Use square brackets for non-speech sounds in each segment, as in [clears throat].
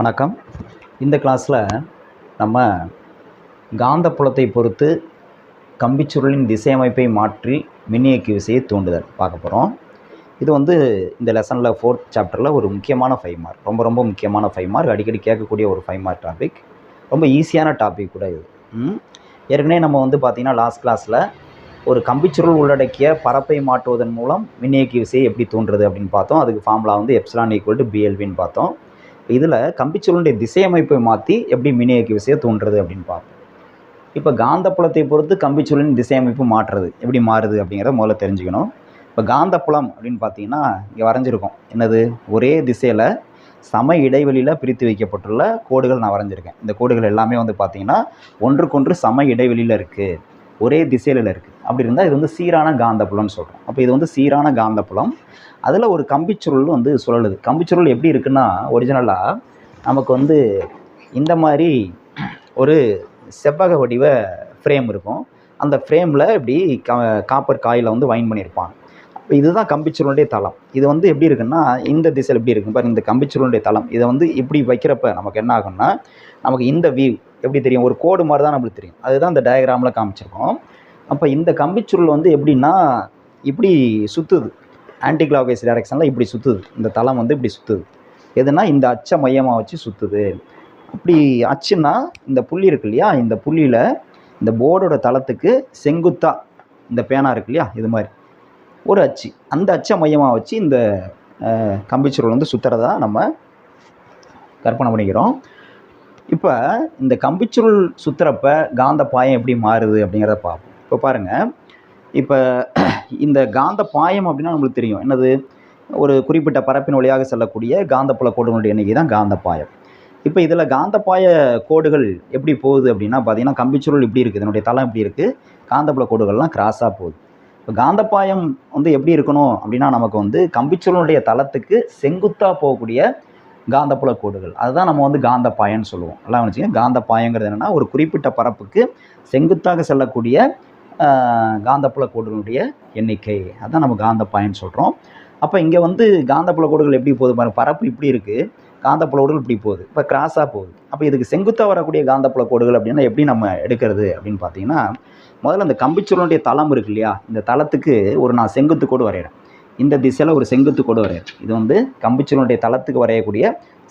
வணக்கம். இந்த கிளாஸில் நம்ம காந்தப்புலத்தை பொறுத்து கம்பிச்சுருளின் திசையமைப்பை மாற்றி மின்னியக்கு விசையை தூண்டுதல் பார்க்க போகிறோம் இது வந்து இந்த லெசனில் ஃபோர்த் சாப்டரில் ஒரு முக்கியமான ஃபைவ் மார்க் ரொம்ப ரொம்ப முக்கியமான ஃபைவ் மார்க் அடிக்கடி கேட்கக்கூடிய ஒரு ஃபைவ் மார்க் டாபிக் ரொம்ப ஈஸியான டாபிக் கூட இது. ஏற்கனவே நம்ம வந்து பார்த்திங்கன்னா லாஸ்ட் கிளாஸில் ஒரு கம்பிச்சுருள் உள்ளடக்கிய பரப்பை மாற்றுவதன் மூலம் மின்னியக்கி விசையை எப்படி தூண்டுறது அப்படின்னு பார்த்தோம். அதுக்கு ஃபார்முலா வந்து எப்சிலான் ஈக்குவல் டு பிஎல்வின்னு பார்த்தோம். இதில் கம்பிச்சுருளுடைய திசையமைப்பை மாற்றி எப்படி மின்னியக்கு விசையை தூண்டுறது அப்படின்னு பார்ப்போம். இப்போ காந்தப்புலத்தை பொறுத்து கம்பிச்சுருளின் திசையமைப்பு மாற்றுறது எப்படி மாறுது அப்படிங்கிறத முதல்ல தெரிஞ்சுக்கணும். இப்போ காந்தப்புலம் அப்படின்னு பார்த்தீங்கன்னா இங்கே வரைஞ்சிருக்கோம். என்னது? ஒரே திசையில் சம இடைவெளியில் பிரித்து வைக்கப்பட்டுள்ள கோடுகள் நான் வரைஞ்சிருக்கேன். இந்த கோடுகள் எல்லாமே வந்து பார்த்திங்கன்னா ஒன்றுக்கொன்று சம இடைவெளியில் இருக்குது ஒரே திசையில் இருக்குது அப்படி இருந்தால் இது வந்து சீரான காந்தப்புலம்னு சொல்கிறோம் அப்போ இது வந்து சீரான காந்தப்புலம். அதில் ஒரு கம்பிச்சுருள் வந்து சுழலுது. கம்பிச்சுருள் எப்படி இருக்குன்னா ஒரிஜினலாக நமக்கு வந்து இந்த மாதிரி ஒரு செவ்வக வடிவ ஃப்ரேம் இருக்கும். அந்த ஃப்ரேமில் இப்படி கா காப்பர் காயில் வந்து வைன் பண்ணியிருப்பாங்க. இதுதான் கம்பிச்சுருளுடைய தளம். இது வந்து எப்படி இருக்குன்னா இந்த திசையில் எப்படி இருக்கும். பாருங்க இந்த கம்பிச்சுருளுடைய தளம். இதை வந்து இப்படி வைக்கிறப்ப நமக்கு என்ன ஆகும்னா நமக்கு இந்த வியூ எப்படி தெரியும்? ஒரு கோடு மாதிரி தான் நம்மளுக்கு தெரியும். அதுதான் இந்த டயக்ராமில் காமிச்சிருக்கோம். அப்போ இந்த கம்பிச்சுருள் வந்து எப்படின்னா இப்படி சுற்றுது ஆன்டி கிளாக்வைஸ் டைரக்ஷனில் இப்படி சுற்றுது இந்த தளம் வந்து இப்படி சுற்றுது எதுனா இந்த அச்சை மையமாக வச்சு சுற்றுது அப்படி அச்சுன்னா இந்த புள்ளி இருக்கு இல்லையா? இந்த புள்ளியில் இந்த போர்டோட தளத்துக்கு செங்குத்தா இந்த பேனா இருக்கு இல்லையா? இது மாதிரி. ஒரு அச்சு. அந்த அச்சை மையமாக வச்சு இந்த கம்பிச்சுருள் வந்து சுற்றுறதா நம்ம கற்பனை பண்ணிக்கிறோம். இப்போ இந்த கம்பிச்சுருள் சுற்றுறப்ப காந்த பாயம் எப்படி மாறுது அப்படிங்கிறத பார்ப்போம். இப்போ பாருங்கள் இப்போ [clears throat] இந்த காந்த பாயம் அப்படின்னா நம்மளுக்கு தெரியும். என்னது? ஒரு குறிப்பிட்ட பரப்பின் வழியாக செல்லக்கூடிய காந்தப்புல கோடுகளுடைய எண்ணிக்கை தான் காந்த பாயம். இப்போ இதில் காந்தப்பாய கோடுகள் எப்படி போகுது அப்படின்னா பார்த்தீங்கன்னா கம்பிச்சுருள் இப்படி இருக்குது இதனுடைய தளம் இப்படி இருக்குது காந்தப்புல கோடுகள்லாம் கிராஸாக போகுது. இப்போ காந்தப்பாயம் வந்து எப்படி இருக்கணும் அப்படின்னா நமக்கு வந்து கம்பிச்சுருளுடைய தளத்துக்கு செங்குத்தாக போகக்கூடிய காந்தப்புல கோடுகள். அதுதான் நம்ம வந்து காந்தப்பாயம்னு சொல்லுவோம். எல்லாம் வச்சுக்கோங்க காந்தப்பாயங்கிறது என்னென்னா ஒரு குறிப்பிட்ட பரப்புக்கு செங்குத்தாக செல்லக்கூடிய காந்தப்புல கோடுகளுடைய எண்ணிக்கை. அதான் நம்ம காந்தப்பாயம்னு சொல்கிறோம் அப்போ இங்கே வந்து காந்தப்புல கோடுகள் எப்படி போகுது பாருங்க. பரப்பு இப்படி இருக்குது காந்தப்புல கோடுகள் இப்படி போகுது. இப்போ கிராஸாக போகுது. அப்போ இதுக்கு செங்குத்தாக வரக்கூடிய காந்தப்புல கோடுகள் அப்படின்னா எப்படி நம்ம எடுக்கிறது அப்படின்னு பார்த்தீங்கன்னா முதல்ல அந்த கம்பிச்சுருளுடைய தளம் இருக்கு இல்லையா? இந்த தளத்துக்கு ஒரு நான் செங்குத்து கோடு வரைகிறேன் இந்த திசையில் ஒரு செங்குத்து கோடு வரைகிறேன் இது வந்து கம்பிச்சுருளுடைய தளத்துக்கு வரையக்கூடிய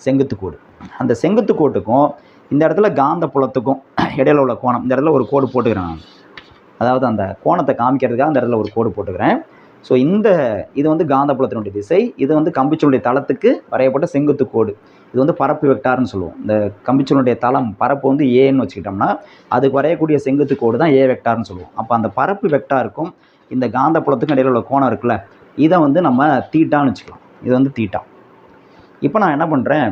செங்குத்து கோடு. அந்த செங்குத்து கோட்டுக்கும் இந்த இடத்துல காந்த புலத்துக்கும் இடையில உள்ள கோணம் இந்த இடத்துல ஒரு கோடு போட்டுக்கிறேன் நான் அதாவது அந்த கோணத்தை காமிக்கிறதுக்காக அந்த இடத்துல ஒரு கோடு போட்டுக்கிறேன். ஸோ இந்த இது வந்து காந்தப்புலத்தினுடைய திசை இது வந்து கம்பிச்சுருளுடைய தளத்துக்கு வரையப்பட்ட செங்குத்து கோடு. இது வந்து பரப்பு வெக்டார்னு சொல்லுவோம். இந்த கம்பிச்சுருளுடைய தளம் பரப்பு வந்து ஏன்னு வச்சுக்கிட்டோம்னா அதுக்கு வரையக்கூடிய செங்குத்து கோடு தான் ஏ வெக்டார்னு சொல்லுவோம். அப்போ அந்த பரப்பு வெக்டாருக்கும் இந்த காந்தப்புலத்துக்கும் இடையில உள்ள கோணம் இருக்குல்ல இதை வந்து நம்ம தீட்டான்னு வச்சுக்கலாம். இது வந்து தீட்டா. இப்போ நான் என்ன பண்ணுறேன்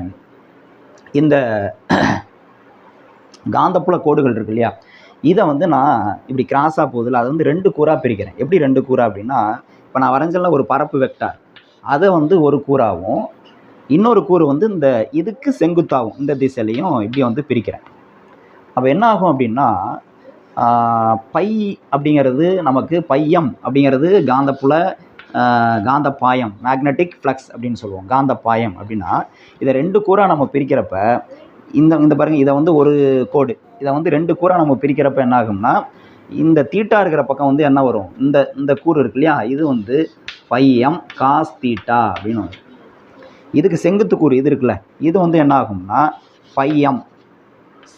இந்த காந்தப்புல கோடுகள் இருக்கு இல்லையா இதை வந்து நான் இப்படி கிராஸாக போதில் அதை வந்து ரெண்டு கூறாக பிரிக்கிறேன். எப்படி ரெண்டு கூறா அப்படின்னா இப்போ நான் வரைஞ்சல ஒரு பரப்பு வெக்டார் அதை வந்து ஒரு கூறாகவும் இன்னொரு கூறு வந்து இந்த இதுக்கு செங்குத்தாகும் இந்த திசையிலையும் இப்படி வந்து பிரிக்கிறேன். அப்போ என்ன ஆகும் அப்படின்னா பை அப்படிங்கிறது நமக்கு பையம் அப்படிங்கிறது காந்தப்புல காந்த பாயம் மேக்னெட்டிக் ஃப்ளக்ஸ் அப்படின்னு சொல்லுவோம். காந்த பாயம் அப்படின்னா இதை ரெண்டு கூறாக நம்ம பிரிக்கிறப்ப இந்த இந்த பாருங்கள் இதை வந்து ஒரு கோடு இதை வந்து ரெண்டு கூறாக நம்ம பிரிக்கிறப்ப என்ன ஆகும்னா இந்த தீட்டா இருக்கிற பக்கம் வந்து என்ன வரும்? இந்த இந்த கூறு இருக்கு இல்லையா? இது வந்து பையம் காஸ் தீட்டா அப்படின்னு வரும். இதுக்கு செங்குத்து கூறு இது இருக்குல்ல இது வந்து என்ன ஆகும்னா பையம்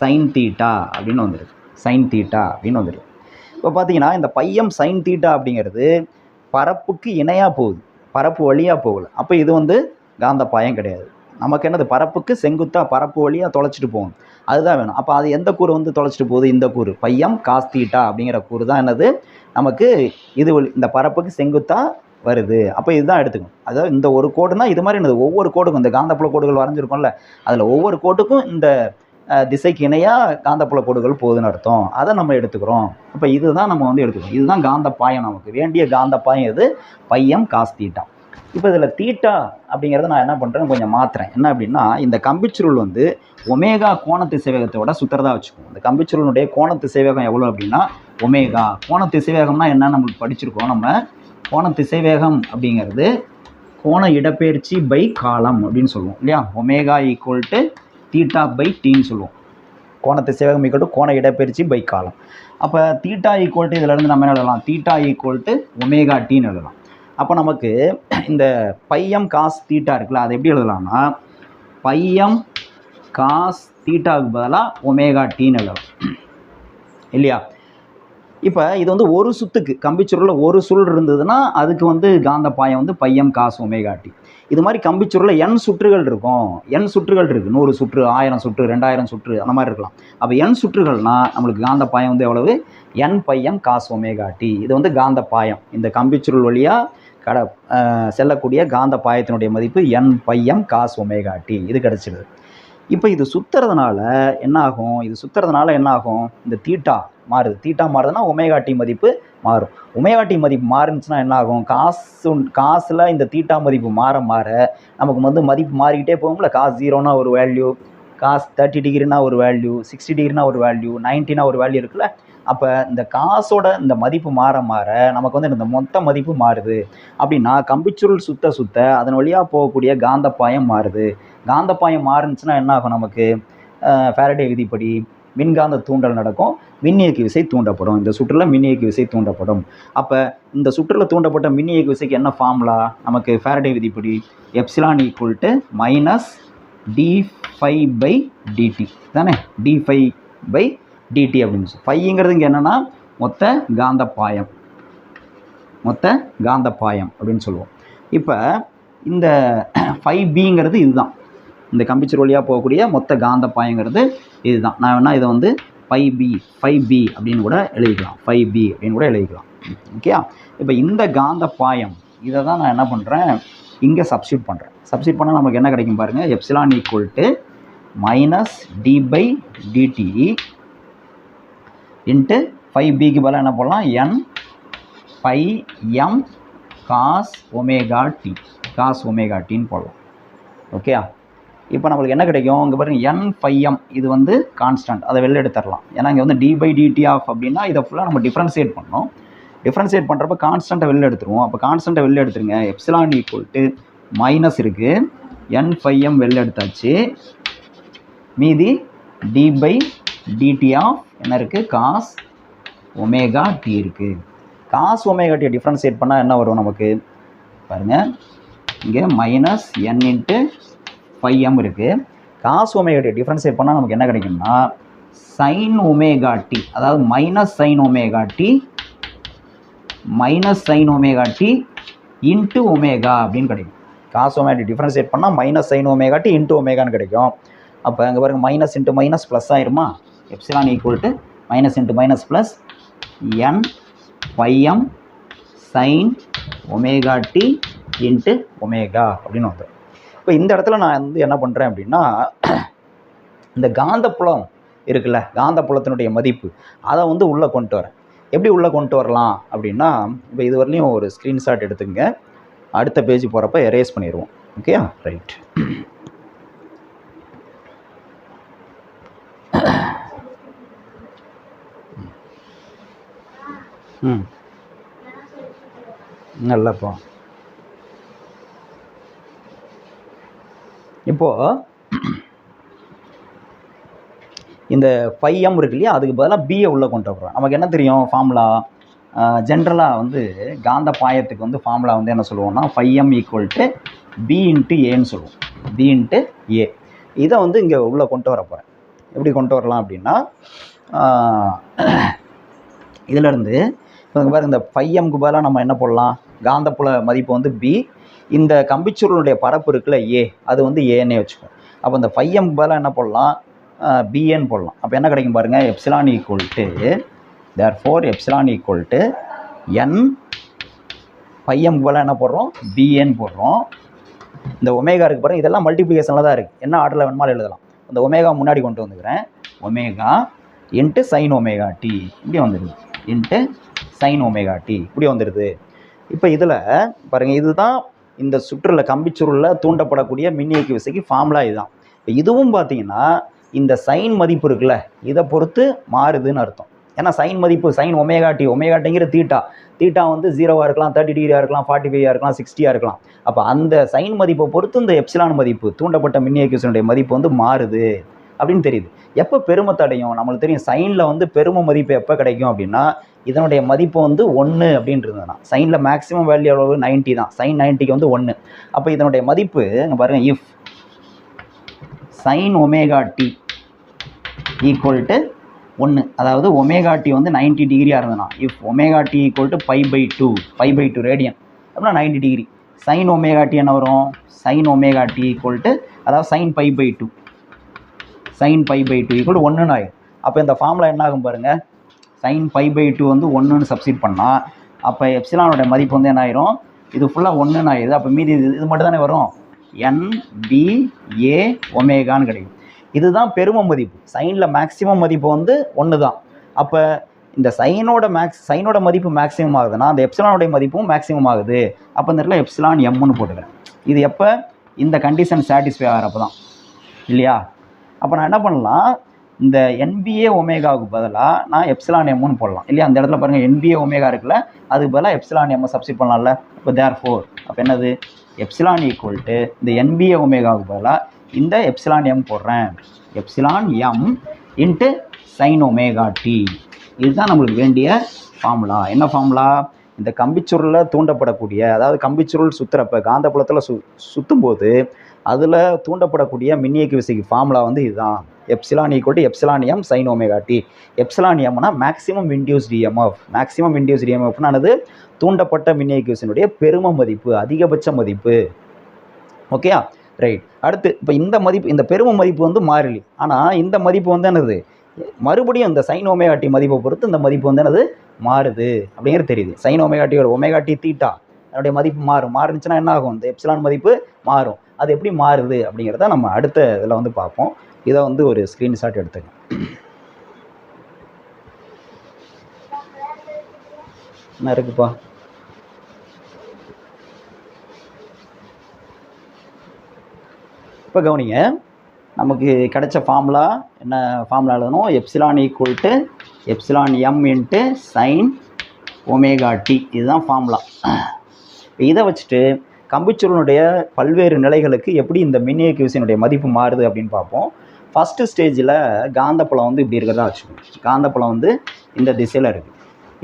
சைன் தீட்டா அப்படின்னு வந்துருக்கு சைன் தீட்டா அப்படின்னு வந்துருக்கு இப்போ பார்த்தீங்கன்னா இந்த பையம் சைன் தீட்டா அப்படிங்கிறது பரப்புக்கு இணையாக போகுது. பரப்பு வழியாக போகல. அப்போ இது வந்து காந்த பாயம் கிடையாது. நமக்கு என்னது? பரப்புக்கு செங்குத்தாக பரப்பு வழியாக தொலைச்சிட்டு போகும். அதுதான் வேணும். அப்போ அது எந்த கூறு வந்து தொலைச்சிட்டு போகுது? இந்த கூறு. பையம் காஸ்தீட்டா அப்படிங்கிற கூறு தான் என்னது? நமக்கு இது வழி- இந்த பரப்புக்கு செங்குத்தாக வருது. அப்போ இதுதான் எடுத்துக்கணும். அதாவது இந்த ஒரு கோடுனா இது மாதிரி என்னது? ஒவ்வொரு கோடுக்கும் இந்த காந்தப்புல கோடுகள் வரைஞ்சிருக்கோம்ல. அதில் ஒவ்வொரு கோட்டுக்கும் இந்த திசைக்கு இணையாக காந்தப்புல கோடுகள் போகுதுன்னு அர்த்தம். அதை நம்ம எடுத்துக்கிறோம். அப்போ இதுதான் நம்ம வந்து எடுத்துக்கிறோம் இதுதான் காந்த பாயம் நமக்கு. வேண்டிய காந்த பாயம் இது பையம் காஸ்தீட்டா இப்போ இதில் தீட்டா அப்படிங்கிறத நான் என்ன பண்ணுறேன் கொஞ்சம் மாற்றுறேன் என்ன அப்படின்னா இந்த கம்பிச்சுருள் வந்து ஒமேகா கோணத்து சேவகத்தோட சுற்றுறதா வச்சுக்கோம் இந்த கம்பிச்சுருளுடைய கோணத்து சேவகம் எவ்வளோ அப்படின்னா ஒமேகா. கோண திசைவேகம்னா என்ன நம்மளுக்கு படிச்சிருக்கோம். நம்ம கோண திசைவேகம் அப்படிங்கிறது கோண இடப்பெயர்ச்சி பை காலம் அப்படின்னு சொல்லுவோம் இல்லையா? Omega equal to theta pi டீன்னு சொல்லுவோம். கோணத்தை சேவகம் ஈக்குவல் டு கோண இடப்பெயர்ச்சி பை காலம். அப்போ தீட்டா ஈக்குவல் டு இதிலேருந்து நம்ம என்ன எழுதலாம்? தீட்டா ஈக்குவல் டு ஒமேகா டீன்னு எழுதலாம். அப்போ நமக்கு இந்த பையம் காஸ் தீட்டா இருக்குல்ல அதை எப்படி எழுதலாம்னா பையம் காஸ் தீட்டாவுக்கு பதிலாக ஒமேகா டீன்னு எழுதலாம். இல்லையா? இப்போ இது வந்து ஒரு சுத்துக்கு கம்பிச்சுருளில் ஒரு சுருள் இருந்ததுன்னா அதுக்கு வந்து காந்த பாயம் வந்து பையம் காசு ஒமேகாட்டி இது மாதிரி கம்பிச்சுருளில் என் சுற்றுகள் இருக்கும். என் சுற்றுகள் இருக்குது நூறு சுற்று ஆயிரம் சுற்று ரெண்டாயிரம் சுற்று அந்த மாதிரி இருக்கலாம். அப்போ என் சுற்றுகள்னா நம்மளுக்கு காந்த பாயம் வந்து எவ்வளவு? என் பையம் காசு ஒமேகாட்டி இது வந்து காந்த பாயம் இந்த கம்பிச்சுருள் வழியாக கட செல்லக்கூடிய காந்த பாயத்தினுடைய மதிப்பு என் பையம் காஸ் ஒமேகாட்டி இது கிடச்சிடுது இப்போ இது சுற்றுறதுனால என்ன ஆகும் இது சுற்றுறதுனால என்ன ஆகும் இந்த தீட்டா மாறுது. தீட்டா மாறுதுன்னா ஒமேகா டி மதிப்பு மாறும். ஒமேகா டி மதிப்பு மாறுனுச்சுன்னா என்ன ஆகும் காசு காசில் இந்த தீட்டா மதிப்பு மாற மாற நமக்கு வந்து மதிப்பு மாறிக்கிட்டே போகும்ல. காசு ஜீரோனா ஒரு வேல்யூ காசு தேர்ட்டி டிகிரினா ஒரு வேல்யூ சிக்ஸ்டி டிகிரினா ஒரு வேல்யூ நைன்ட்டினா ஒரு வேல்யூ இருக்குல்ல? அப்போ இந்த காசோட இந்த மதிப்பு மாற மாற நமக்கு வந்து இந்த மொத்த மதிப்பு மாறுது. அப்படின்னா கம்பிச்சுருள் சுத்த சுத்த அதன் வழியாக போகக்கூடிய காந்தப்பாயம் மாறுது. காந்தப்பாயம் மாறுனுச்சுன்னா என்ன ஆகும் நமக்கு? ஃபேரடே விதிப்படி மின்காந்த தூண்டல் நடக்கும். மின்னியக்கு விசை தூண்டப்படும். இந்த சுற்றில் மின்னியக்கு விசை தூண்டப்படும். அப்போ இந்த சுற்றில் தூண்டப்பட்ட மின்னியக்கு விசைக்கு என்ன ஃபார்முலா நமக்கு ஃபேரடே விதிப்படி epsilon equal to minus D phi by DT தானே? டி ஃபைவ் பை டிடி அப்படின்னு சொல்லி. ஃபைங்கிறது இங்கே என்னென்னா மொத்த காந்த பாயம் மொத்த காந்த பாயம் அப்படின்னு சொல்லுவோம். இப்போ இந்த ஃபைவ் பிங்கிறது இதுதான். இந்த கம்பிச்சர் வழியாக போகக்கூடிய மொத்த காந்த பாயங்கிறது இதுதான். நான் வேணால் இதை வந்து ஃபைவ் பி ஃபைவ் பி அப்படின்னு கூட எழுதிக்கலாம். ஃபைவ் பி அப்படின்னு கூட எழுதிக்கலாம். ஓகே இப்போ இந்த காந்த பாயம் இதை தான் நான் என்ன பண்ணுறேன் இங்கே சப்ஸ்டியூட் பண்ணுறேன் சப்ஸ்டியூட் பண்ணால் நமக்கு என்ன கிடைக்கும் பாருங்கள் epsilon equal to minus D phi by DT five phi பதிலாக என்ன போடலாம்? N phi M cos omega T cos omega டின்னு போடலாம். ஓகே இப்போ நம்மளுக்கு என்ன கிடைக்கும்? இங்கே பாருங்கள் என் ஃபை எம் இது வந்து கான்ஸ்டன்ட் அதை வெளில எடுத்துடலாம். ஏன்னா இங்கே வந்து டி பை டிடி ஆஃப் அப்படின்னா இதை ஃபுல்லாக நம்ம டிஃப்ரென்ஷியேட் பண்ணோம் டிஃப்ரென்ஷியேட் பண்ணுறப்ப கான்ஸ்டண்ட்டை வெளில எடுத்துருவோம். அப்போ கான்ஸ்டண்ட்டை வெளில எடுத்துருங்க. எப்சிலான் ஈக்குவல் டு மைனஸ் இருக்குது என் ஃபை எம் வெளில எடுத்தாச்சு. மீதி டி பை டிடி ஆஃப் என்ன இருக்குது காஸ் ஒமேகா டி இருக்குது காஸ் ஒமேகா டி டிஃப்ரென்ஷியேட் பண்ணால் என்ன வரும் நமக்கு? பாருங்கள் இங்கே minus N into phi M இருக்குது காஸ் ஒமேகா டி டிஃப்ரென்ஷியேட் பண்ணால் நமக்கு என்ன கிடைக்கும்னா சைன் ஒமேகா டி அதாவது minus sine omega T minus sine omega T into omega அப்படின்னு கிடைக்கும். காஸ் ஒமேகா டி டிஃப்ரென்ஷியேட் பண்ணால் minus sine omega T into ஒமேகான்னு கிடைக்கும். அப்போ அங்கே பாருங்கள் மைனஸ் இன்ட்டு மைனஸ் ப்ளஸ் ஆயிருமா? Epsilon equal to minus into minus plus N M sine omega T into omega அப்படின்னு வந்துடும் இப்போ இந்த இடத்துல நான் வந்து என்ன பண்ணுறேன் அப்படின்னா இந்த காந்தப்புலம் இருக்குல்ல காந்தப்புலத்தினுடைய மதிப்பு அதை வந்து உள்ளே கொண்டு வரேன். எப்படி உள்ளே கொண்டு வரலாம் அப்படின்னா இப்போ இதுவரையிலையும் ஒரு ஸ்க்ரீன்ஷாட் எடுத்துங்க அடுத்த பேஜ் போகிறப்ப எரேஸ் பண்ணிடுவோம் ஓகேயா ரைட் ம். நல்லப்பா இப்போது இந்த ஃபைவ் எம் இருக்கு இல்லையா? அதுக்கு பதிலாக பிஏ உள்ளே கொண்டு வர்றோம் நமக்கு என்ன தெரியும்? ஃபார்முலா ஜென்ரலாக வந்து காந்த பாயத்துக்கு வந்து ஃபார்முலா வந்து என்ன சொல்லுவோம்னா phi M equal to B into ஏன்னு சொல்லுவோம். பி இன்ட்டு ஏ இதை வந்து இங்கே உள்ளே கொண்டு வர போகிறேன் எப்படி கொண்டு வரலாம் அப்படின்னா இதிலேருந்து பாருங்க இந்த ஃபைவ் எம்க்கு பதிலாக நம்ம என்ன போடலாம்? காந்தப்புல மதிப்பு வந்து பி இந்த கம்பிச்சுருளுடைய பரப்பு இருக்குல்ல ஏ அது வந்து ஏன்னே வச்சுக்கோம் அப்போ இந்த ஃபைஎம் எம்க்கு பதிலாக என்ன போடலாம்? பிஏன்னு போடலாம். அப்போ என்ன கிடைக்கும் பாருங்கள் epsilon equal to therefore epsilon equal to N phi M எம்க்கு பதிலாக என்ன போடுறோம்? பிஏன்னு போடுறோம். இந்த ஒமேகா இருக்கு பாருங்கள் இதெல்லாம் மல்டிப்ளிகேஷனில் தான் இருக்குது என்ன ஆர்டரில் வேணுமாலும் எழுதலாம். இந்த ஒமேகா முன்னாடி கொண்டு வந்துக்கிறேன். Omega into sine omega T இப்படி வந்துடுது. Into sine omega T. இப்படி வந்துடுது இப்போ இதில் பாருங்கள் இதுதான் இந்த சுற்றுல கம்பிச்சுருளில் தூண்டப்படக்கூடிய மின்னியக்கு விசைக்கு ஃபார்முலா இதுதான். இப்போ இதுவும் பார்த்தீங்கன்னா இந்த சைன் மதிப்பு இருக்குல்ல இதை பொறுத்து மாறுதுன்னு அர்த்தம். ஏன்னா சைன் மதிப்பு சைன் ஒமேகா டி ஒமேகா டிங்கிற தீட்டா. தீட்டா வந்து ஜீரோவாக இருக்கலாம் தேர்ட்டி டிகிரியாக இருக்கலாம் ஃபார்ட்டி ஃபைவாக இருக்கலாம் சிக்ஸ்டியாக இருக்கலாம். அப்போ அந்த சைன் மதிப்பை பொறுத்து இந்த எப்சிலான் மதிப்பு தூண்டப்பட்ட மின்னியக்கிசனுடைய மதிப்பு வந்து மாறுது. அப்படின்னு தெரியுது. எப்போ பெருமை தடையும் நம்மளுக்கு தெரியும் சைனில் வந்து பெருமை மதிப்பு எப்போ கிடைக்கும் அப்படின்னா இதனுடைய மதிப்பு வந்து ஒன்று அப்படின்றதுனா சைனில் மேக்ஸிமம் வேல்யூ எவ்வளவு? நைன்ட்டி தான். சைன் நைன்ட்டிக்கு வந்து ஒன்று அப்போ இதனுடைய மதிப்பு இங்கே பாருங்கள் if sine omega T equal to ஒன்று அதாவது ஒமேகா டி வந்து நைன்ட்டி டிகிரியாக இருந்ததுனா if omega T equal to pi by two five by two radian அப்படின்னா ninety degree sine omega T என்ன வரும்? Sine omega T equal to அதாவது sine pi by two sine pi by two equal ஒன்றுன்னு ஆகும் அப்போ இந்த formula என்ன ஆகும் பாருங்கள் சைன் பை பை டூ வந்து ஒன்றுன்னு சப்ஸ்டிட் பண்ணால் அப்போ எப்சிலானோட மதிப்பு வந்து என்ன ஆயிரும்? இது ஃபுல்லாக ஒன்றுன்னு ஆயிடுது. அப்போ மீதி இது இது மட்டும் தானே வரும்? என் பி ஏ ஒமேகான்னு கிடைக்கும். இதுதான் பெரும மதிப்பு. சைனில் மேக்ஸிமம் மதிப்பு வந்து ஒன்று தான். அப்போ இந்த சைனோட மேக்ஸ் சைனோட மதிப்பு மேக்ஸிமம் ஆகுதுன்னா அந்த எப்சிலானுடைய மதிப்பும் மேக்ஸிமம் ஆகுது. அப்போ இந்த இடத்துல எப்சிலான் எம்னு போட்டுக்கிறேன். இது எப்போ? இந்த கண்டிஷன் சாட்டிஸ்ஃபை ஆகிறப்ப தான் இல்லையா? அப்போ நான் என்ன பண்ணலாம்? இந்த என்பிஏ ஒமேகாவுக்கு பதிலாக நான் எப்சிலான் எம்னு போடலாம். இல்லையா? அந்த இடத்துல பாருங்கள் என்பிஏ ஒமேகா இருக்குல்ல அதுக்கு பதிலாக எப்சிலான் எம்மை சப்ஸ்டிட் பண்ணலாம்ல. இப்போ தேர் ஃபோர் அப்போ என்னது? எப்சிலான் ஈக்குவல் டு இந்த என்பிஏ ஒமேகாவுக்கு பதிலாக இந்த எப்சிலான் எம் போடுறேன். Epsilon M into sine omega T இதுதான் நம்மளுக்கு வேண்டிய ஃபார்முலா என்ன ஃபார்முலா இந்த கம்பிச்சுருளில் தூண்டப்படக்கூடிய அதாவது கம்பிச்சுருள் சுற்றுறப்ப காந்தப்புலத்தில் சு சுற்றும் போது அதில் தூண்டப்படக்கூடிய மின்னியக்கு விசைக்கு ஃபார்முலா வந்து இதுதான். Epsilon equal to எப்சிலானியம் sine omega T epsilon maximum induced EMF maximum induced இஎம்எஃப்னானது தூண்டப்பட்ட மின்னியக்கு விசையினுடைய பெரும மதிப்பு அதிகபட்ச மதிப்பு. ஓகேயா ரைட் அடுத்து இப்போ இந்த மதிப்பு இந்த பெரும மதிப்பு வந்து மாறிலி. ஆனால் இந்த மதிப்பு வந்து என்னது? மறுபடியும் இந்த சைன் ஒமேகாட்டி மதிப்பை பொறுத்து இந்த மதிப்பு வந்து என்னது? மாறுது. அப்படிங்கிறது தெரியுது. சைன் ஒமேகாட்டியோட ஒமேகாட்டி தீட்டா அதனுடைய மதிப்பு மாறும். மாறுனுச்சுன்னா என்ன ஆகும் இந்த எப்சிலான் மதிப்பு மாறும். அது எப்படி மாறுது அப்படிங்கிறத நம்ம அடுத்த இதில் வந்து பார்ப்போம். இதை வந்து ஒரு ஸ்க்ரீன்ஷாட் எடுத்துங்க. என்ன இருக்குப்பா? இப்போ கவனிங்க நமக்கு கிடைச்ச ஃபார்முலா என்ன ஃபார்முலா எழுதணும்? Epsilon equal to epsilon M into sine omega T இதுதான் ஃபார்முலா இதை வச்சுட்டு கம்பிச்சுருளுடைய பல்வேறு நிலைகளுக்கு எப்படி இந்த மின்னியக்கு மதிப்பு மாறுது அப்படின்னு பார்ப்போம். ஃபஸ்ட்டு ஸ்டேஜில் காந்தப்புலம் வந்து இப்படி இருக்கிறதா வச்சுக்கோங்க. காந்தப்புலம் வந்து இந்த திசையில் இருக்குது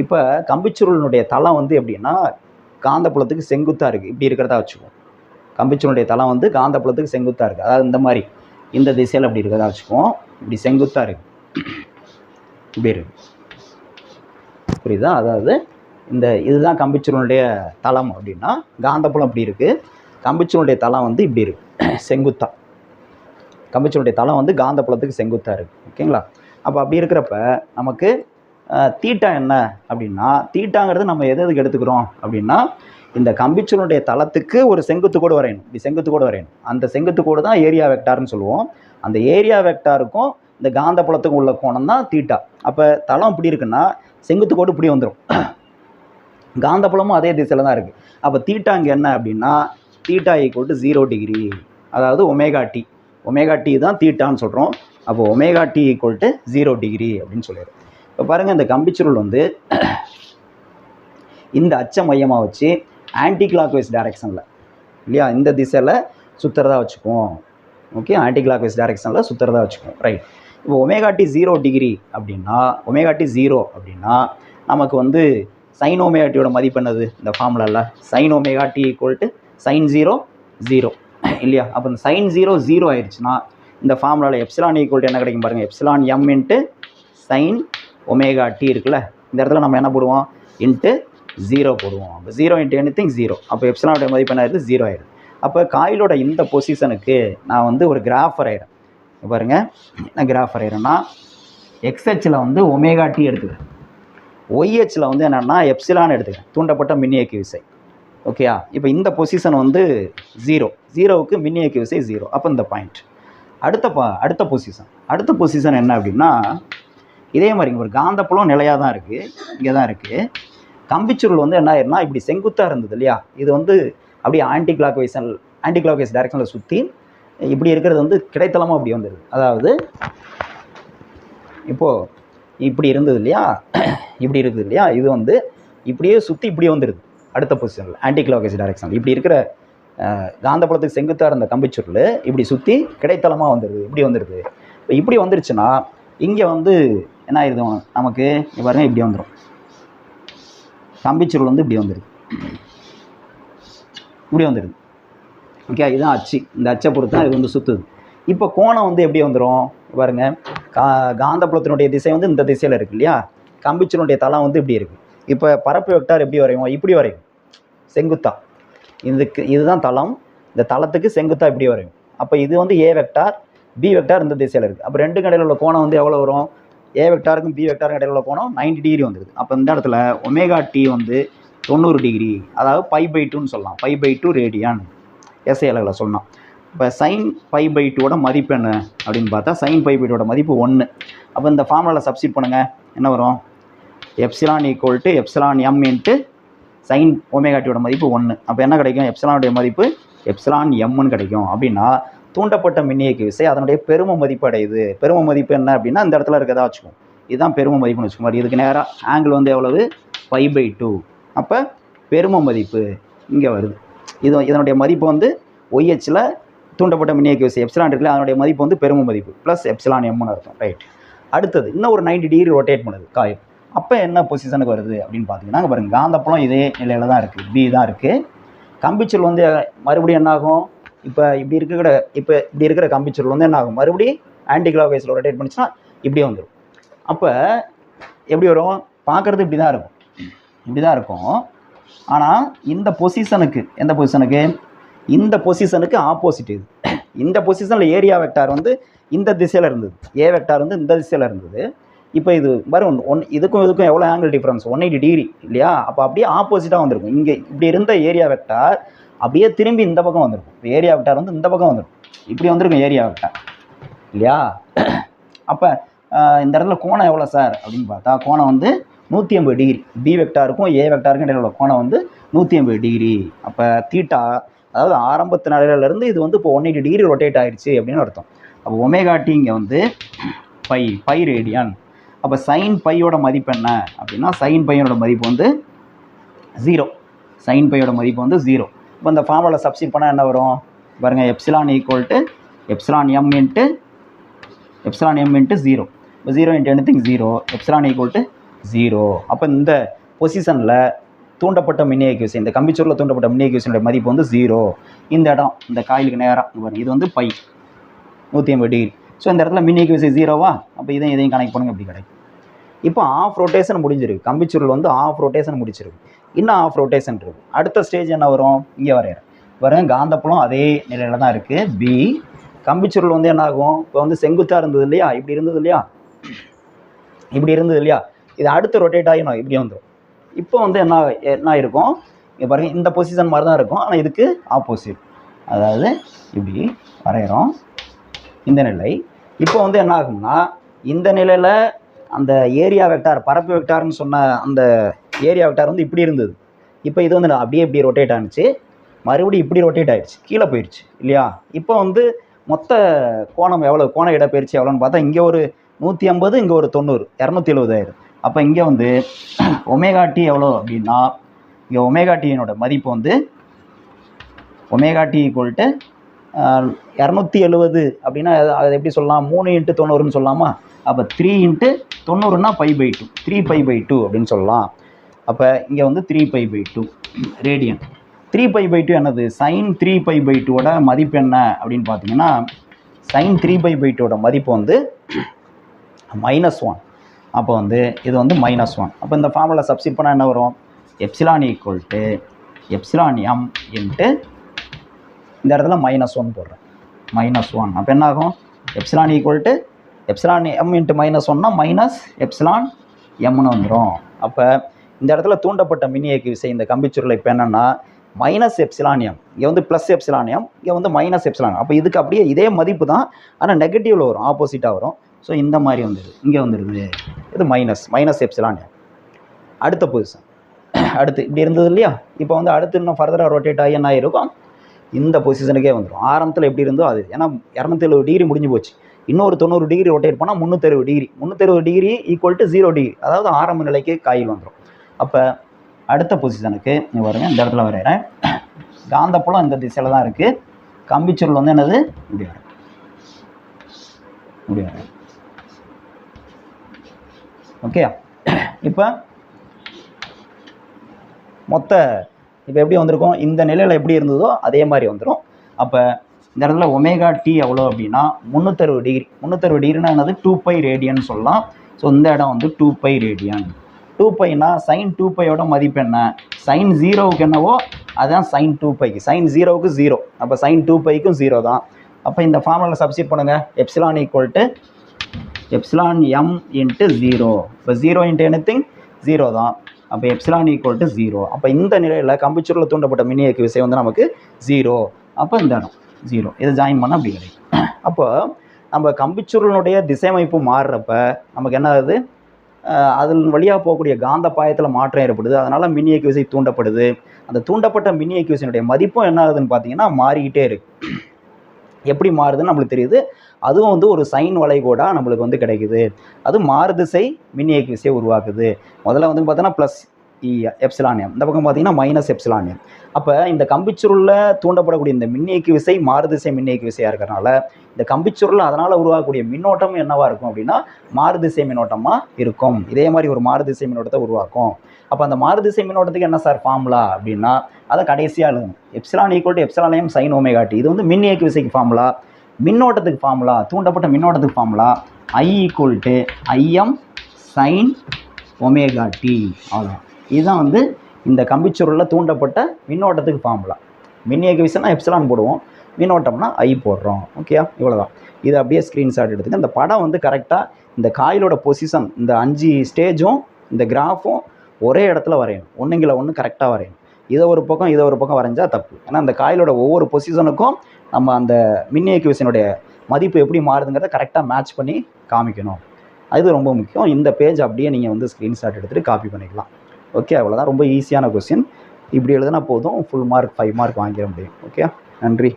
இப்போ கம்பிச்சுருளினுடைய தளம் வந்து எப்படின்னா காந்தப்புலத்துக்கு செங்குத்தாக இருக்குது இப்படி இருக்கிறதா வச்சுக்குவோம் கம்பிச்சுருளுடைய தளம் வந்து காந்தப்புலத்துக்கு செங்குத்தாக இருக்குது அதாவது இந்த மாதிரி இந்த திசையில் அப்படி இருக்கிறதா வச்சுக்குவோம் இப்படி செங்குத்தாக இருக்குது இப்படி இருக்குது புரியுதா? அதாவது இந்த இதுதான் கம்பிச்சூரனுடைய தளம் அப்படின்னா காந்தப்புலம் இப்படி இருக்குது கம்பிச்சுருளுடைய தளம் வந்து இப்படி இருக்குது செங்குத்தா. கம்பிச்சுருளுடைய தளம் வந்து காந்தப்புலத்துக்கு செங்குத்தாக இருக்குது ஓகேங்களா அப்போ அப்படி இருக்கிறப்ப நமக்கு தீட்டா என்ன அப்படின்னா தீட்டாங்கிறது நம்ம எது எதுக்கு எடுத்துக்கிறோம் அப்படின்னா இந்த கம்பிச்சுருளுடைய தளத்துக்கு ஒரு செங்குத்து கோடு வரையணும். இப்படி செங்குத்து கோடு வரையணும். அந்த செங்குத்து கோடு தான் ஏரியா வெக்டார்னு சொல்லுவோம். அந்த ஏரியா வெக்டாருக்கும் இந்த காந்தப்புலத்துக்கும் உள்ள கோணம் தான் தீட்டா. அப்போ தளம் இப்படி இருக்குன்னா செங்குத்து கோடு இப்படி வந்துடும் காந்தப்புலமும் அதே திசையில் தான் இருக்குது அப்போ தீட்டா இங்கே என்ன அப்படின்னா theta equal to zero degree அதாவது ஒமேகா டி ஒமேகா டி தான் தீட்டான்னு சொல்கிறோம் அப்போ omega T equal to zero degree அப்படின்னு சொல்லிடுறோம் இப்போ பாருங்கள் இந்த கம்பிச்சுருள் வந்து இந்த அச்ச மையமாக வச்சு ஆன்டி கிளாக் வைஸ் டைரெக்ஷனில் இல்லையா? இந்த திசையில் சுற்றுறதா வச்சுக்குவோம். ஓகே ஆன்டி கிளாக் வைஸ் டைரெக்ஷனில் சுற்றுறதா வச்சுக்குவோம். ரைட் இப்போ ஒமேகா டி ஜீரோ டிகிரி அப்படின்னா ஒமேகா டி ஜீரோ அப்படின்னா நமக்கு வந்து சைன் ஒமேகா டியோட மதிப்பு என்னது? இந்த ஃபார்முலாவில் sine omega T equal to sine zero zero இல்லையா? அப்போ இந்த சைன் ஜீரோ ஜீரோ ஆயிடுச்சுன்னா இந்த ஃபார்முலாவில் எப்சிலான் ஈக்குவல் என்ன கிடைக்கும் பாருங்கள் epsilon M into sine omega T இருக்குல்ல? இந்த இடத்துல நம்ம என்ன போடுவோம்? இன்ட்டு ஜீரோ போடுவோம். அப்போ zero into anything zero அப்போ எப்சிலானோட மதிப்பு என்ன ஆயிடுது ஜீரோ ஆயிடுது. அப்போ காயிலோட இந்த பொசிஷனுக்கு நான் வந்து ஒரு கிராஃப் வரைகிறேன் பாருங்கள் என்ன கிராஃப் வரைகிறேன்னா எக்ஸ்ஹெச்சில் வந்து ஒமேகா டி எடுத்துக்கிறேன். ஒய்ஹெச்சில் வந்து என்னென்னா எப்சிலான்னு எடுத்துக்கிறேன். தூண்டப்பட்ட மின்னியக்கு விசை. ஓகேயா? இப்போ இந்த பொசிஷன் வந்து ஜீரோ ஜீரோவுக்கு மின்னியக்கு விசை ஜீரோ அப்போ இந்த பாயிண்ட் அடுத்த பா அடுத்த பொசிஷன் அடுத்த பொசிஷன் என்ன அப்படின்னா இதே மாதிரி ஒரு காந்தப்புலம் நிலையாக தான் இருக்குது இங்கே தான் இருக்குது கம்பிச்சுருள் வந்து என்ன ஆயிருன்னா இப்படி செங்குத்தாக இருந்தது இல்லையா? இது வந்து அப்படியே anticlockwise anticlockwise டைரக்ஷனில் சுற்றி இப்படி இருக்கிறது வந்து கிடைத்தளமாக அப்படி வந்துடுது அதாவது இப்போது இப்படி இருந்தது இல்லையா? இப்படி இருக்குது இல்லையா? இது வந்து இப்படியே சுற்றி இப்படி வந்துடுது அடுத்த பொசிஷனில் ஆன்டி கிளாக்வைஸ் டைரக்ஷன் இப்படி இருக்கிற காந்தபுலத்துக்கு காந்தப்புலத்துக்கு செங்குத்தாக இருந்த கம்பிச்சுருள் இப்படி சுற்றி கிடைத்தளமாக வந்துடுது இப்படி வந்துடுது இப்போ இப்படி வந்துருச்சுன்னா இங்கே வந்து என்ன ஆயிடுது நமக்கு பாருங்க இப்படி வந்துடும் கம்பிச்சுருள் வந்து இப்படி வந்துடுது இப்படி வந்துடுது ஓகே இதுதான் அச்சு. இந்த அச்சை பொறுத்து தான் இது வந்து சுற்றுது இப்போ கோணம் வந்து எப்படி வந்துடும் பாருங்க. கா காந்தப்புலத்தினுடைய திசை வந்து இந்த திசையில் இருக்கு இல்லையா? கம்பிச்சனுடைய தளம் வந்து இப்படி இருக்குது இப்போ பரப்பு வெக்டார் எப்படி வரையும் இப்படி வரையும். செங்குத்தா. இதுக்கு இதுதான் தளம். இந்த தளத்துக்கு செங்குத்தா இப்படி வரையும். அப்போ இது வந்து ஏ வெக்டார் பி வெக்டார் இந்த திசையில் இருக்குது அப்போ ரெண்டு இடையில உள்ள கோணம் வந்து எவ்வளோ வரும்? ஏ வெக்டாருக்கும் பி வெக்டாருக்கும் இடையில உள்ள கோணம் 90 டிகிரி வந்துடுது அப்போ இந்த இடத்துல ஒமேகா டி வந்து தொண்ணூறு டிகிரி அதாவது பை பை டூன்னு சொல்லலாம். Pi by two radian SI அளவில் சொல்லலாம் இப்போ சைன் பை பை டூவோட மதிப்பு என்ன? அப்படின்னு பார்த்தா சைன் பை பை டூவோட மதிப்பு ஒன்று அப்போ இந்த ஃபார்முலாவில் சப்ஸ்டிட் பண்ணுங்கள் என்ன வரும்? Epsilon equal to epsilon M into sine ஒமேகாட்டியோட மதிப்பு ஒன்று அப்போ என்ன கிடைக்கும்? எப்சிலானுடைய மதிப்பு எப்சிலான் எம்னு கிடைக்கும். அப்படின்னா தூண்டப்பட்ட மின்னியக்கு விசை அதனுடைய பெரும மதிப்பு அடையுது பெரும மதிப்பு என்ன அப்படின்னா இந்த இடத்துல இருக்கதா வச்சுக்கும் இதுதான் பெரும மதிப்புன்னு வச்சுக்கோங்க இதுக்கு நேராக ஆங்கிள் வந்து எவ்வளவு? ஃபைவ் பை டூ அப்போ பெரும மதிப்பு இங்கே வருது. இது இதனுடைய மதிப்பு வந்து ஒய்ஹெச்சில் தூண்டப்பட்ட மின்னியக்கு விசை எப்சிலான் இருக்குல்ல அதனுடைய மதிப்பு வந்து பெரும மதிப்பு ப்ளஸ் எப்சிலான் எம்னு அர்த்தம். ரைட் அடுத்தது இன்னும் ஒரு 90 டிகிரி ரொட்டேட் பண்ணுது காயில். அப்போ என்ன பொசிஷனுக்கு வருது அப்படின்னு பார்த்தீங்கன்னா பாருங்க காந்தப்புலம் இதே நிலையில் தான் இருக்குது பி தான் இருக்குது கம்பிச்சல் வந்து மறுபடியும் என்னாகும் இப்போ இப்படி இருக்கிற இப்போ இப்படி இருக்கிற கம்பிச்சல் வந்து என்ன ஆகும்? மறுபடியும் ஆன்டி கிளாக் வைஸில் ரொட்டேட் பண்ணிச்சுன்னா இப்படியே வந்துடும் அப்போ எப்படி வரும்? பார்க்குறது இப்படி தான் இருக்கும். இப்படி தான் இருக்கும். ஆனால் இந்த பொசிஷனுக்கு எந்த பொசிஷனுக்கு இந்த பொசிஷனுக்கு ஆப்போசிட் இது. இந்த பொசிஷனில் ஏரியா வெக்டார் வந்து இந்த திசையில் இருந்தது. ஏ வெக்டார் வந்து இந்த திசையில் இருந்தது. இப்போ இது வரும் ஒன் இதுக்கும் இதுக்கும் எவ்வளோ angle difference one eighty degree இல்லையா? அப்போ அப்படியே ஆப்போசிட்டாக வந்திருக்கும். இங்கே இப்படி இருந்த ஏரியா வெக்டார் அப்படியே திரும்பி இந்த பக்கம் வந்திருக்கும். ஏரியா வெக்டார் வந்து இந்த பக்கம் வந்துடும் இப்படி வந்திருக்கும் ஏரியா வெக்டார் இல்லையா? அப்போ இந்த இடத்துல கோணம் எவ்வளோ சார் அப்படின்னு பார்த்தா கோணம் வந்து நூற்றி ஐம்பது டிகிரி பி வெக்டாருக்கும் ஏ வெக்டாருக்கும் இடையில உள்ள கோணம் வந்து நூற்றி ஐம்பது டிகிரி அப்போ தீட்டா அதாவது ஆரம்பத்து நிலையிலேருந்து இது வந்து இப்போ ஒன் எயிட்டி டிகிரி ரொட்டேட் ஆயிடுச்சு அப்படின்னு அர்த்தம். அப்போ ஒமேகா டி இங்கே வந்து பை பை ரேடியான் அப்போ சைன் பையோட மதிப்பு என்ன? அப்படின்னா சைன் பையனோட மதிப்பு வந்து ஜீரோ சைன் பையோட மதிப்பு வந்து ஜீரோ இப்போ இந்த ஃபார்முலா சப்ஸ்டிட் பண்ணால் என்ன வரும்? பாருங்கள் epsilon equal to epsilon M into epsilon M into zero இப்போ zero into anything zero epsilon equal to zero அப்போ இந்த பொசிஷனில் தூண்டப்பட்ட மின்னியக்கியூசன் இந்த கம்பிச்சூரில் தூண்டப்பட்ட மின்னியக்கு மதிப்பு வந்து ஜீரோ இந்த இடம் இந்த காயிலுக்கு நேராக இது வந்து பை நூற்றி ஐம்பது டிகிரி ஸோ இந்த இடத்துல மினி விசை ஜீரோவா அப்போ இதையும் இதையும் கனெக்ட் பண்ணுங்க இப்படி கிடைக்கும். இப்போ ஆஃப் ரொட்டேஷன் முடிஞ்சிருக்கு. கம்பிச்சுருள் வந்து ஆஃப் ரொட்டேஷன் முடிச்சிருக்கு. இன்னும் ஆஃப் ரொட்டேஷன் இருக்குது அடுத்த ஸ்டேஜ் என்ன வரும்? இங்கே வரையிற பாருங்க காந்தப்புலம் அதே நிலையில தான் இருக்குது பி கம்பிச்சுருள் வந்து என்ன ஆகும் இப்போ வந்து செங்குத்தாக இருந்தது இல்லையா? இப்படி இருந்தது இல்லையா? இப்படி இருந்தது இல்லையா? இது அடுத்து ரொட்டேட் ஆகிடும் இப்படி வந்துடும் இப்போ வந்து என்ன என்ன இருக்கும்? இங்கே பாருங்க இந்த பொசிஷன் மாதிரி தான் இருக்கும். ஆனால் இதுக்கு ஆப்போசிட் அதாவது இப்படி வரைகிறோம் இந்த நிலை. இப்போ வந்து என்ன ஆகும்னா இந்த நிலையில் அந்த ஏரியா வெக்டார் பரப்பு வெக்டார்னு சொன்ன அந்த ஏரியா வெக்டார் வந்து இப்படி இருந்தது. இப்போ இது வந்து அப்படியே இப்படி ரொட்டேட் ஆனிச்சு. மறுபடியும் இப்படி ரொட்டேட் ஆயிடுச்சு. கீழே போயிடுச்சு இல்லையா? இப்போ வந்து மொத்த கோணம் எவ்வளோ கோண இடப்பெயர்ச்சி எவ்வளோன்னு பார்த்தா இங்கே ஒரு நூற்றி ஐம்பது இங்கே ஒரு தொண்ணூறு இரநூத்தி எழுபதாயிரம் அப்போ இங்கே வந்து [clears throat] ஒமேகாட்டி எவ்வளோ அப்படின்னா இங்கே ஒமேகாட்டியினோட மதிப்பு வந்து ஒமேகாட்டி டி இரநூத்தி எழுபது அப்படின்னா அதை எப்படி சொல்லலாம்? மூணு இன்ட்டு தொண்ணூறுன்னு சொல்லலாமா அப்போ three into தொண்ணூறுனா pi by two three pi by two அப்படின்னு சொல்லலாம். அப்போ இங்கே வந்து three pi by two radian three pi by two என்னது? சைன் த்ரீ பை பை டூவோட மதிப்பு என்ன அப்படின்னு பார்த்தீங்கன்னா சைன் த்ரீ பை பை டூவோட மதிப்பு வந்து மைனஸ் ஒன் அப்போ வந்து இது வந்து மைனஸ் ஒன் அப்போ இந்த ஃபார்முலா சப்ஸ்டிட் பண்ணால் என்ன வரும்? Epsilon equal to epsilon M into இந்த இடத்துல மைனஸ் ஒன் போடுறேன். மைனஸ் ஒன் அப்போ என்ன ஆகும் epsilon equal to epsilon M into minus ஒன்னா மைனஸ் எப்சிலான் எம்னு வந்துடும் அப்போ இந்த இடத்துல தூண்டப்பட்ட மின்னியக்கு விசை இந்த கம்பிச்சுருளை இப்போ என்னென்னா மைனஸ் எப்சிலானியம் இங்கே வந்து ப்ளஸ் எப்சிலானியம் இங்கே வந்து மைனஸ் எப்சிலான் அப்போ இதுக்கு அப்படியே இதே மதிப்பு தான் ஆனால் நெகட்டிவில் வரும் ஆப்போசிட்டாக வரும். ஸோ இந்த மாதிரி வந்துடுது இங்கே வந்துடுது இது மைனஸ் மைனஸ் எப்சிலானியம் அடுத்த பொசிஷன் அடுத்து இப்படி இருந்தது இல்லையா? இப்போ வந்து அடுத்து இன்னும் ஃபர்தராக ரொட்டேட் ஆகி என்ன ஆகிருக்கும் இந்த பொசிஷனுக்கே வந்துடும் ஆரம்பத்தில் எப்படி இருந்தோ அது. ஏன்னா இரநூத்தி எழுபது டிகிரி முடிஞ்சு போச்சு. இன்னொரு தொண்ணூறு டிகிரி ரொட்டேட் பண்ணால் முந்நூற்றறுபது degree முந்நூற்றறுபது degree equal to zero degree அதாவது ஆரம்ப நிலைக்கு காயில் வந்துடும் அப்போ அடுத்த பொசிஷனுக்கு நீ வருங்க இந்த இடத்துல வரைகிறேன் காந்தப்புலம் இந்த திசையில் தான் இருக்குது கம்பிச்சுருள் வந்து என்னது? இப்படி வரும். இப்படி வரும். ஓகே இப்போ மொத்த இப்போ எப்படி வந்திருக்கும்? இந்த நிலையில் எப்படி இருந்ததோ அதே மாதிரி வந்துடும் அப்போ இந்த இடத்துல ஒமேகா டி எவ்வளோ அப்படின்னா முந்நூற்றறுபது டிகிரி முந்நூற்றறுபது டிகிரினா என்னது? டூ பை ரேடியன் சொல்லலாம். ஸோ இந்த இடம் வந்து டூ பை ரேடியன் டூ பைனா சைன் டூ பையோட மதிப்பு என்ன? சைன் ஜீரோவுக்கு என்னவோ அதுதான் சைன் டூ பைக்கு சைன் ஜீரோவுக்கு ஜீரோ அப்போ சைன் டூ பைக்கும் ஜீரோ தான். அப்போ இந்த ஃபார்முலாவில் சப்ஸ்டியூட் பண்ணுங்கள் epsilon equal to epsilon M into zero இப்போ ஜீரோ இன்ட்டு எனிதிங் ஜீரோ தான். அப்போ எப்சிலான் ஈக்குவல் டு ஜீரோ அப்போ இந்த நிலையில் கம்பிச்சூரில் தூண்டப்பட்ட மின் இயக்கு விசை வந்து நமக்கு ஜீரோ அப்போ இந்த இடம் ஜீரோ இதை ஜாயின் பண்ணால் அப்படி கிடைக்கும். அப்போ நம்ம கம்பிச்சுருளினுடைய திசையமைப்பு மாறுறப்ப நமக்கு என்ன ஆகுது? அதன் வழியாக போகக்கூடிய காந்த பாயத்தில் மாற்றம் ஏற்படுது. அதனால் மின் இயக்கு விசை தூண்டப்படுது. அந்த தூண்டப்பட்ட மின் இயக்கு விசையினுடைய மதிப்பும் என்ன ஆகுதுன்னு பார்த்தீங்கன்னா மாறிக்கிட்டே இருக்கு. எப்படி மாறுதுன்னு நம்மளுக்கு தெரியுது? அதுவும் வந்து ஒரு சைன் வளைகோடாக நம்மளுக்கு வந்து கிடைக்குது. அது மாறுதிசை மின் இயக்கு விசையை உருவாக்குது. முதல்ல வந்து பார்த்தோன்னா ப்ளஸ் இ எப்சிலான் எம் இந்த பக்கம் பார்த்தீங்கன்னா மைனஸ் எப்சிலான் எம் அப்போ இந்த கம்பிச்சுருளில் தூண்டப்படக்கூடிய இந்த மின்னியக்கு விசை மாறுதிசை மின்னியக்கு விசையாக இருக்கிறனால இந்த கம்பிச்சுருள் அதனால் உருவாகக்கூடிய மின்னோட்டம் என்னவாக இருக்கும் அப்படின்னா மாறுதிசை மின்னோட்டமாக இருக்கும். இதே மாதிரி ஒரு மாறுதிசை மின்னோட்டத்தை உருவாக்கும். அப்போ அந்த மாறுதிசை மின்னோட்டத்துக்கு என்ன சார் ஃபார்முலா அப்படின்னா அதை கடைசியாக எழுதணும். Epsilon equal to epsilon M sine omega T இது வந்து மின் இயக்கு விசைக்கு ஃபார்முலா மின்னோட்டத்துக்கு ஃபார்முலா தூண்டப்பட்ட மின்னோட்டத்துக்கு formula I equal to I M sine omega T அவ்வளோ இதுதான் வந்து இந்த கம்பிச்சுருளில் தூண்டப்பட்ட மின்னோட்டத்துக்கு ஃபார்முலா மின்னியக்கு விசைனா எப்சிலான் போடுவோம். மின்னோட்டம்னா ஐ போடுறோம். ஓகேயா இவ்வளோதான் இதை அப்படியே ஸ்க்ரீன்ஷாட் எடுத்துக்க. இந்த படம் வந்து கரெக்டாக இந்த காயிலோட பொசிஷன் இந்த அஞ்சு ஸ்டேஜும் இந்த கிராஃபும் ஒரே இடத்துல வரையணும். ஒன்றுங்கில ஒன்று கரெக்டாக வரையணும். இதை ஒரு பக்கம் இதை ஒரு பக்கம் வரைஞ்சால் தப்பு. ஏன்னா அந்த காயிலோட ஒவ்வொரு பொசிஷனுக்கும் நம்ம அந்த மின்னியக்கு விசையினுடைய மதிப்பு எப்படி மாறுதுங்கிறத கரெக்டாக மேட்ச் பண்ணி காமிக்கணும். அது ரொம்ப முக்கியம். இந்த பேஜ் அப்படியே நீங்கள் வந்து ஸ்க்ரீன்ஷாட் எடுத்துகிட்டு காப்பி பண்ணிக்கலாம். ஓகே அவ்வளோதான் ரொம்ப ஈஸியான கொஸ்டின் இப்படி எழுதுனா போதும். ஃபுல் மார்க் ஃபைவ் மார்க் வாங்கிட முடியும். ஓகே நன்றி.